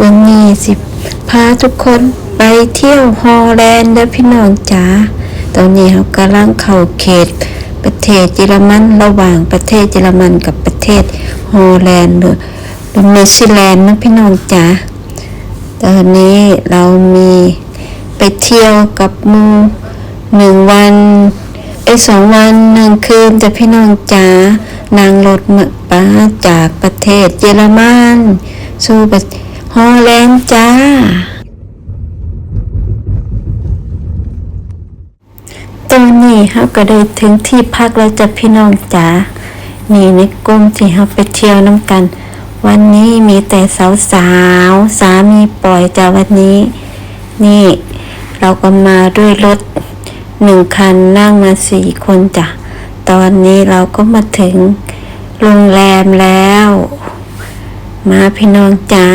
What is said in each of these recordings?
วันนี้สิพาทุกคนไปเที่ยวฮอลแลนด์เด้อพี่น้องจ๋าตอนนี้เรากำลังเข้าเขต ประเทศเยอรมันระหว่างประเทศเยอรมันกับประเทศฮอลแลนด์หรือหรือนิวซีแลนด์นะพี่น้องจ๋าตอนนี้เรามีไปเที่ยวกับมูหนึ่งวันไอสองวันหนึ่งคืนแต่พี่น้องจ๋านางรถมาป้าจากประเทศเยอรมัน สู่ประเทศ ฮอลแลนด์จ้า ตอนนี้เราก็ได้ถึงที่พักแล้วจ้ะพี่น้องจ๋า นี่ในกลุ่มที่เราไปเที่ยวน้ำกัน วันนี้มีแต่สาวสาวๆสามีปล่อยจ้ะวันนี้ นี่เราก็มาด้วยรถหนึ่งคันนั่งมาสี่คนจ้ะ ตอนนี้เราก็มาถึงโรงแรมแล้ว มาพี่น้องจ๋า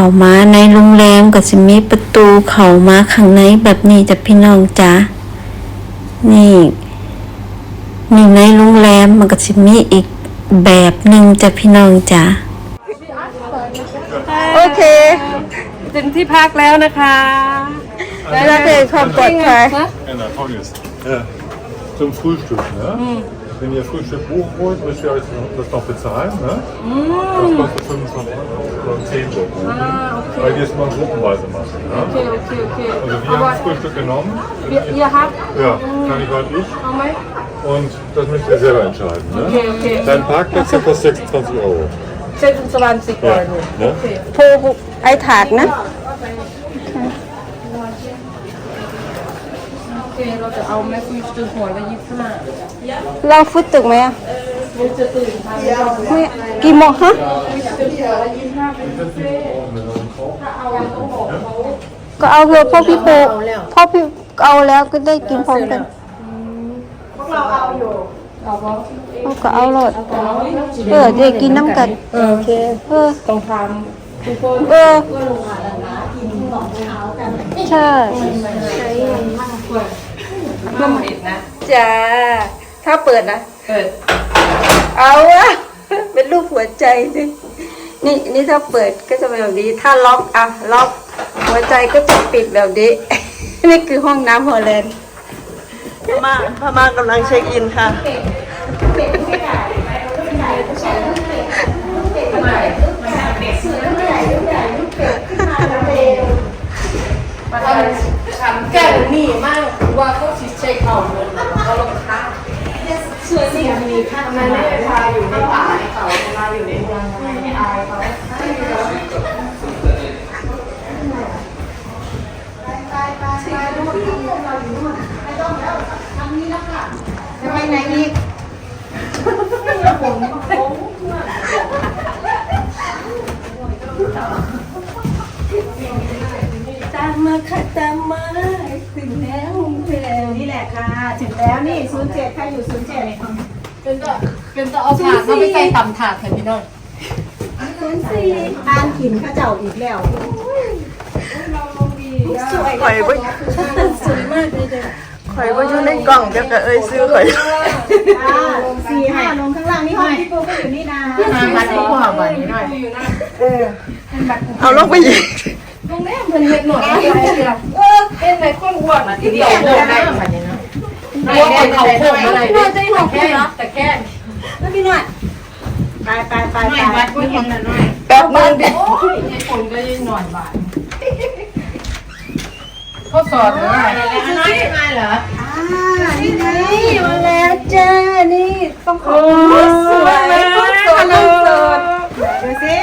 เข้ามาในโรงแรมก็จะมีประตูเข้ามาข้างในแบบนี้จ้ะพี่น้องจ๋านี่นี่ในโรงแรมมันก็จะมีอีกแบบหนึ่งจ้ะพี่น้องจ๋าโอเคถึงที่พักแล้วนะคะแล้วเกิดความปลอดภัย Anna, folgendes. Ja. Zum Frühstück, ne? Wenn ihr Frühstück buchen wollt, müsst ihr euch das noch bezahlen, ne? Das kostet 25 Euro oder 10 Euro. Weil wir es mal gruppenweise machen, ne? โอเคโอเคโอเค Also wir haben das Frühstück genommen. เอียครับ Ja, kann ich halt ich. เอาไหม Und das müsst ihr selber entscheiden, โอเค ne? โอเค Dein Parkplatz hier kostet 26 Euro. เส้นสวรรค์สิก่อน Ne? ผูไอถากนะโอเคเราจะเอาแม่คุยจุดหัวละยี่สิบห้าเราฟุตตึกไหมอะไม่กี่โมงฮะ ก็เอาเลยพ่อพี่โปพ่อพี่เอาแล้วก็ได้กินพร้อมกันพวกเราเอาอยู่เอาก็เอาหลดเออเด็กกินน้ำกันเออโอเคเออตรงทางเออเออลงมาแล้วนะกินสองเท้ากันใช่ใช่มากกวยาน้ำผิดนะจ้าถ้าเปิดนะเปิดเอาอะเป็นรูปหัวใจดิ นี่นี่ถ้าเปิดก็จะเป็นแบบนี้ ถ้าล็อกอะล็อกหัวใจก็จะปิดแบบนี้ นี่คือห้องน้ำฮอลแลนด์พม่าพม่ากำลังเช็คอินค่ะแดใครอยู่ศูนย์เจ็ดเป็นก็เป็นก็เอาถาดมาไม่ใส่ต่ำถาดเถอะพี่น้องอ่านขินข้าเจ้าอีกแล้วสวยข่อยบ่สวยมากเลยเด็กข่อยบ่อยู่ในกล่องเดี๋ยวก็เอ้ยซื้อข่อยสี่ห้าลงข้างล่างนี่ห้องพี่ปูก็อยู่นี่นะมาบัดนี้ก็หาบัดนี้หน่อยเอาลงไปอีกตรงนี้มันเห็ดหนวดอะไรอะเออเป็นไหนคนอ้วนอะที่เดียวโดน ได้บัดนี้นะรวมกับเขาโค้งอะไรเนี่ยจะของแค่แต่แค่แล้วพี่หน่อยไปไปไปหน่อยไปบัดไม่เห็นหน่อยแป๊บนึงดิโอ้ยไอ้คนก็ยังหน่อยบาทเขาสอนนะน้อยยังไงเหรอนี่ไงมาแล้วจ้านี่ต้องขอโอ้บสวยคนสวยคนสวยดูสิ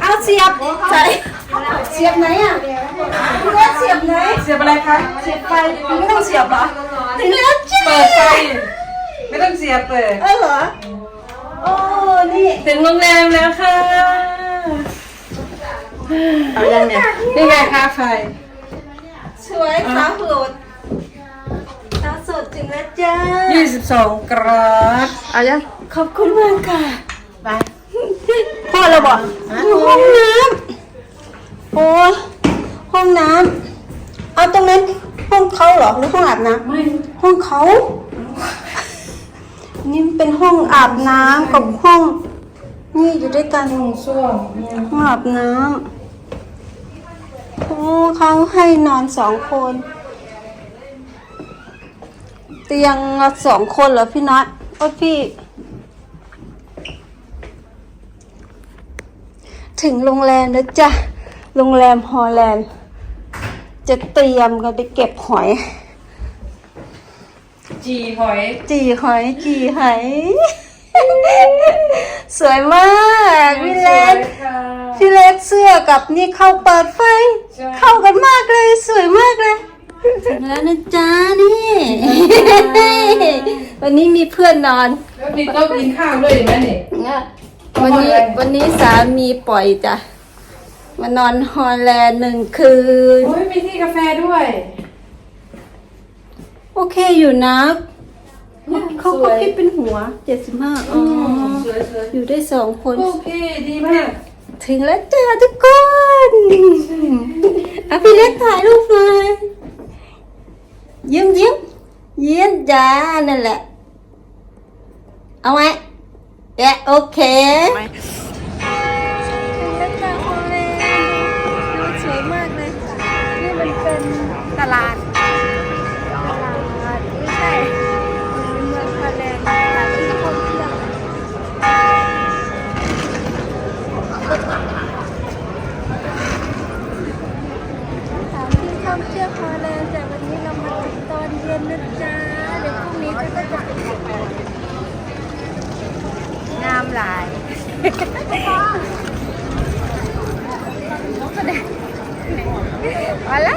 เอาเสียบใส่ เสียบไหนอะคุณว่าเสียบไหนเสียบอะไรคะ เสียบไฟไม่ต้องเสียบเหรอถึงแล้วจ้าเปิดไฟ ไม่ต้องเสียบเปิด เออเหรอ โอ้ นี่ถึงโรงแรมแล้วค่ะ เอายังเนี่ย นี่ไงค่าไฟ สวยสาวโหดสาวสดถึงแล้วจ้า22กรัตเอายัง ขอบคุณมากค่ะ ไปพ่อเราบอกห้องน้ำ โอ้ห้องน้ำเอาตรงนั้นห้องเขาเหรอหรือห้องอาบน้ำไม่ห้องเขานี่เป็นห้องอาบน้ำกับห้อง นี่อยู่ด้วยกันส้วมห้องอาบน้ำโอ้เขาให้นอนสองคน เตียงละสองคนเหรอพี่น็อตโอ้พี่ ถึงโรงแรมแล้วจ้ะ โรงแรมฮอลแลนด์ จะเตรียมกันไปเก็บหอย จีหอย จีหอย จีหอย สวยมากพี่เล็กค่ะพี่เล็กเสื้อกับนี่เข้าเปิดไฟ ใช่ เข้ากันมากเลย สวยมากเลยถึงแล้วนะจ๊ะนี่ วันนี้มีเพื่อนนอน แล้วนี่ก็กินข้าวด้วยเห็นไหมนี่ วันนี้วันนี้สามีปล่อยจ้ะ มานอนฮอลแลนด์หนึ่งคืน โอ้ยมีที่กาแฟด้วยโอเคอยู่นะเขาสก็วยคิดเป็นหัวเจ็ดสิบห้าอ๋อสวยสวยอยู่ได้สองคน โอเคดีมากถึงแล้วจ้าทุกคนอะพี่เล็กถ่ายรูปหน่อยยิ้มยิ้มยิ้มจ้านั่นแหละ เอาไหมเอ๊ะโอเคถึงแลาดตลาดไม่ใช่เป็นเมืองฮอลแลนด์ตลาดที่ท่องเที่ยวสถานที่ท่องเที่ยวฮอลแลนด์แต่วันนี้เรามาถึงตอนเย็นนะจ๊ะเดี๋ยวพรุ่งนี้ก็จะไปงามหลายมาละ